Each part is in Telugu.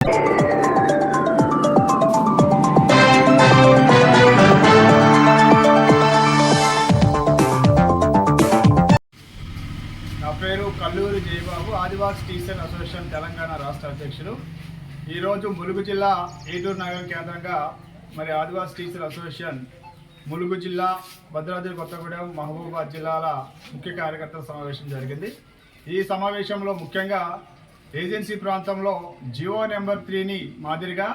నా పేరు కల్లూరి జయబాబు ఆదివాసీ టీచర్ అసోసియేషన్ తెలంగాణ రాష్ట్ర అధ్యక్షులు. ఈరోజు ములుగు జిల్లా ఏటూరు నగరం కేంద్రంగా మరి ఆదివాసీ టీచర్ అసోసియేషన్ ములుగు జిల్లా భద్రాద్రి కొత్తగూడెం మహబూబాబాద్ జిల్లాల ముఖ్య కార్యకర్తల సమావేశం జరిగింది. ఈ సమావేశంలో ముఖ్యంగా ఏజెన్సీ ప్రాంతంలో జియో నెంబర్ త్రీని మాదిరిగా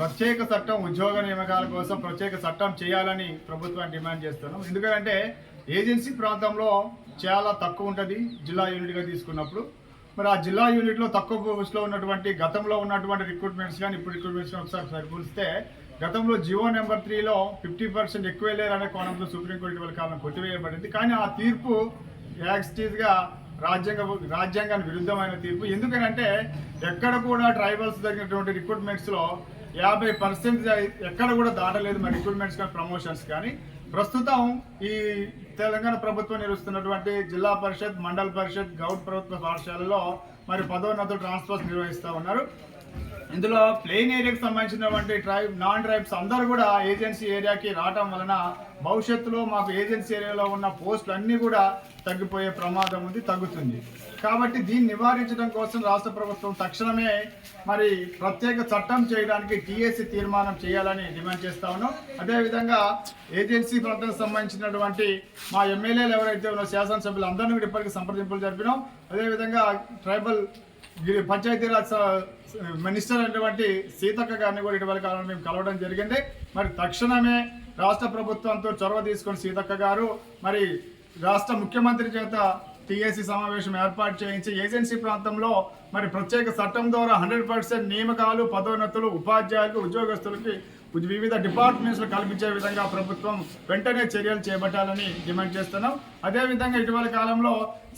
ప్రత్యేక చట్టం ఉద్యోగ నియామకాల కోసం ప్రత్యేక చట్టం చేయాలని ప్రభుత్వాన్ని డిమాండ్ చేస్తున్నాం. ఎందుకంటే ఏజెన్సీ ప్రాంతంలో చాలా తక్కువ ఉంటుంది జిల్లా యూనిట్గా తీసుకున్నప్పుడు. మరి ఆ జిల్లా యూనిట్లో తక్కువ పోస్ట్లో ఉన్నటువంటి గతంలో ఉన్నటువంటి రిక్రూట్మెంట్స్ కానీ ఇప్పుడు రిక్రూట్మెంట్స్ ఒకసారి సరిపోలిస్తే గతంలో జియో నెంబర్ త్రీలో ఫిఫ్టీ పర్సెంట్ ఎక్కువ లేరనే కోణంలో సుప్రీంకోర్టు వాళ్ళ కాలం కొట్టివేయబడింది. కానీ ఆ తీర్పు యాక్సిటీస్గా రాజ్యాంగ రాజ్యాంగానికి విరుద్ధమైన తీర్పు. ఎందుకనంటే ఎక్కడ కూడా ట్రైబల్స్ జరిగినటువంటి రిక్రూట్మెంట్స్లో యాభై పర్సెంట్ ఎక్కడ కూడా దాటలేదు మరి రిక్రూట్మెంట్స్ కానీ ప్రమోషన్స్ కానీ. ప్రస్తుతం ఈ తెలంగాణ ప్రభుత్వం నిర్వహిస్తున్నటువంటి జిల్లా పరిషత్ మండల పరిషత్ గౌడ్ ప్రభుత్వ పాఠశాలలో మరి పదోన్నతులు ట్రాన్స్ఫర్స్ నిర్వహిస్తూ ఉన్నారు. ఇందులో ప్లెయిన్ ఏరియాకి సంబంధించినటువంటి ట్రైబ్ నాన్ ట్రైబ్స్ అందరూ కూడా ఏజెన్సీ ఏరియాకి రావటం వలన భవిష్యత్తులో మాకు ఏజెన్సీ ఏరియాలో ఉన్న పోస్టులు అన్నీ కూడా తగ్గిపోయే ప్రమాదం ఉంది తగ్గుతుంది. కాబట్టి దీన్ని నివారించడం కోసం రాష్ట్ర ప్రభుత్వం తక్షణమే మరి ప్రత్యేక చట్టం చేయడానికి టీఎస్సీ తీర్మానం చేయాలని డిమాండ్ చేస్తా ఉన్నాం. అదేవిధంగా ఏజెన్సీ ప్రాంతానికి సంబంధించినటువంటి మా ఎమ్మెల్యేలు ఎవరైతే ఉన్నారో శాసనసభ్యులు అందరినీ కూడా ఇప్పటికీ సంప్రదింపులు జరిపినాం. అదేవిధంగా ట్రైబల్ పంచాయతీరాజ్ మినిస్టర్ అయినటువంటి సీతక్క గారిని కూడా ఇటీవల కాలంలో మేము కలవడం జరిగింది. మరి తక్షణమే రాష్ట్ర ప్రభుత్వంతో చొరవ తీసుకొని సీతక్క గారు మరి రాష్ట్ర ముఖ్యమంత్రి చేత టీఏసీ సమావేశం ఏర్పాటు చేయించి ఏజెన్సీ ప్రాంతంలో మరి ప్రత్యేక చట్టం ద్వారా హండ్రెడ్ పర్సెంట్ నియామకాలు పదోన్నతులు ఉపాధ్యాయులకు ఉద్యోగస్తులకి వివిధ డిపార్ట్మెంట్స్ కల్పించే విధంగా ప్రభుత్వం వెంటనే చర్యలు చేపట్టాలని డిమాండ్ చేస్తున్నాం. అదేవిధంగా ఇటీవల కాలంలో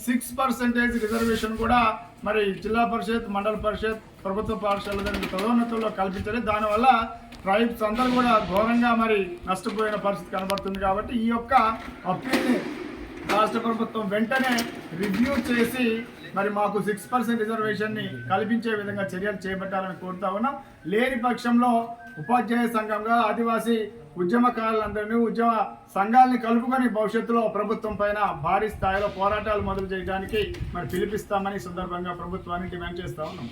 సిక్స్ పర్సెంటేజ్ రిజర్వేషన్ కూడా మరి జిల్లా పరిషత్ మండల పరిషత్ ప్రభుత్వ పాఠశాల దగ్గర పదోన్నతుల్లో కల్పించాలి దానివల్ల ట్రైబ్స్ అందరూ కూడా ఘోరంగా మరి నష్టపోయిన పరిస్థితి కనబడుతుంది కాబట్టి ఈ యొక్క అప్పీల్ని రాష్ట్ర ప్రభుత్వం వెంటనే రివ్యూ చేసి మరి మాకు సిక్స్ పర్సెంట్ రిజర్వేషన్ని కల్పించే విధంగా చర్యలు చేపట్టాలని కోరుతా ఉన్నాం. లేని పక్షంలో ఉపాధ్యాయ సంఘంగా ఆదివాసీ ఉద్యమకారులందరినీ ఉద్యమ సంఘాలని కలుపుకొని భవిష్యత్తులో ప్రభుత్వం పైన భారీ స్థాయిలో పోరాటాలు మొదలు చేయడానికి మరి పిలిపిస్తామని సందర్భంగా ప్రభుత్వాన్ని డిమాండ్ చేస్తా ఉన్నాం.